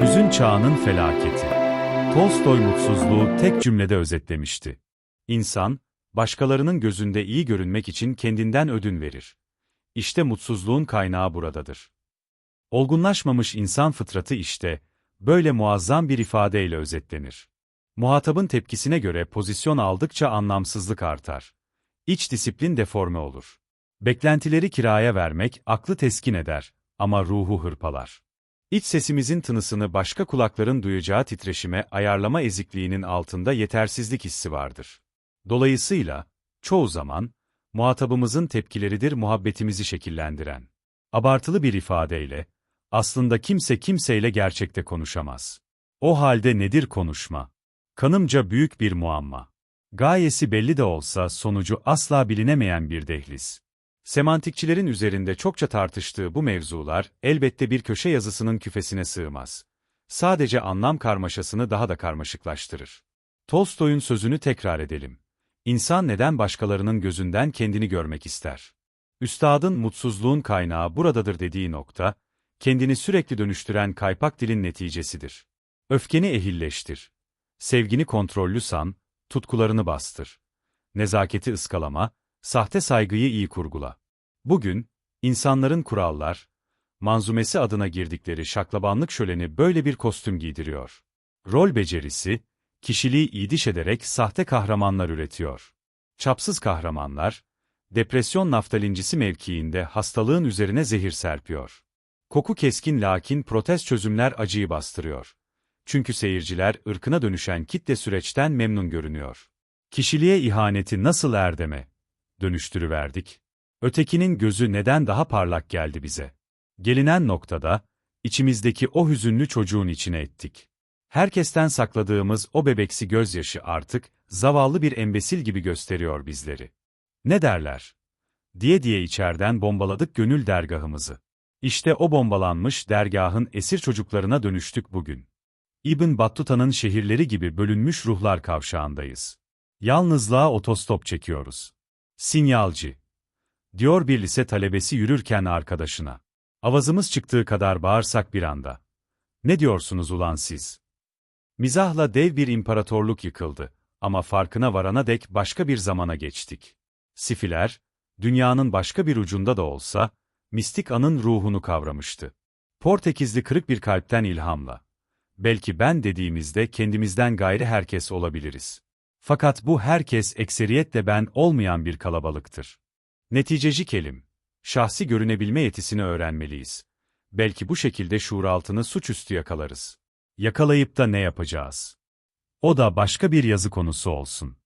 Hüzün çağının felaketi. Tolstoy mutsuzluğu tek cümlede özetlemişti. İnsan, başkalarının gözünde iyi görünmek için kendinden ödün verir. İşte mutsuzluğun kaynağı buradadır. Olgunlaşmamış insan fıtratı işte, böyle muazzam bir ifadeyle özetlenir. Muhatabın tepkisine göre pozisyon aldıkça anlamsızlık artar. İç disiplin deforme olur. Beklentileri kiraya vermek aklı teskin eder ama ruhu hırpalar. İç sesimizin tınısını başka kulakların duyacağı titreşime ayarlama ezikliğinin altında yetersizlik hissi vardır. Dolayısıyla, çoğu zaman, muhatabımızın tepkileridir muhabbetimizi şekillendiren. Abartılı bir ifadeyle, aslında kimse kimseyle gerçekte konuşamaz. O halde nedir konuşma? Kanımca büyük bir muamma. Gayesi belli de olsa sonucu asla bilinemeyen bir dehliz. Semantikçilerin üzerinde çokça tartıştığı bu mevzular, elbette bir köşe yazısının küfesine sığmaz. Sadece anlam karmaşasını daha da karmaşıklaştırır. Tolstoy'un sözünü tekrar edelim. İnsan neden başkalarının gözünden kendini görmek ister? Üstadın mutsuzluğun kaynağı buradadır dediği nokta, kendini sürekli dönüştüren kaypak dilin neticesidir. Öfkeni ehilleştir. Sevgini kontrollü san, tutkularını bastır. Nezaketi ıskalama, sahte saygıyı iyi kurgula. Bugün, insanların kurallar, manzumesi adına girdikleri şaklabanlık şöleni böyle bir kostüm giydiriyor. Rol becerisi, kişiliği idiş ederek sahte kahramanlar üretiyor. Çapsız kahramanlar, depresyon naftalincisi mevkiinde hastalığın üzerine zehir serpiyor. Koku keskin lakin protez çözümler acıyı bastırıyor. Çünkü seyirciler ırkına dönüşen kitle süreçten memnun görünüyor. Kişiliğe ihaneti nasıl erdeme dönüştürüverdik? Ötekinin gözü neden daha parlak geldi bize? Gelinen noktada, içimizdeki o hüzünlü çocuğun içine ettik. Herkesten sakladığımız o bebeksi gözyaşı artık, zavallı bir embesil gibi gösteriyor bizleri. Ne derler? Diye diye içerden bombaladık gönül dergahımızı. İşte o bombalanmış dergahın esir çocuklarına dönüştük bugün. İbn Battuta'nın şehirleri gibi bölünmüş ruhlar kavşağındayız. Yalnızlığa otostop çekiyoruz. Sinyalci. Diyor bir lise talebesi yürürken arkadaşına. Avazımız çıktığı kadar bağırsak bir anda. Ne diyorsunuz ulan siz? Mizahla dev bir imparatorluk yıkıldı ama farkına varana dek başka bir zamana geçtik. Sifiler, dünyanın başka bir ucunda da olsa, mistik anın ruhunu kavramıştı. Portekizli kırık bir kalpten ilhamla. Belki ben dediğimizde kendimizden gayri herkes olabiliriz. Fakat bu herkes ekseriyetle ben olmayan bir kalabalıktır. Neticeci kelim, şahsi görünebilme yetisini öğrenmeliyiz. Belki bu şekilde şuuraltını suçüstü yakalarız. Yakalayıp da ne yapacağız? O da başka bir yazı konusu olsun.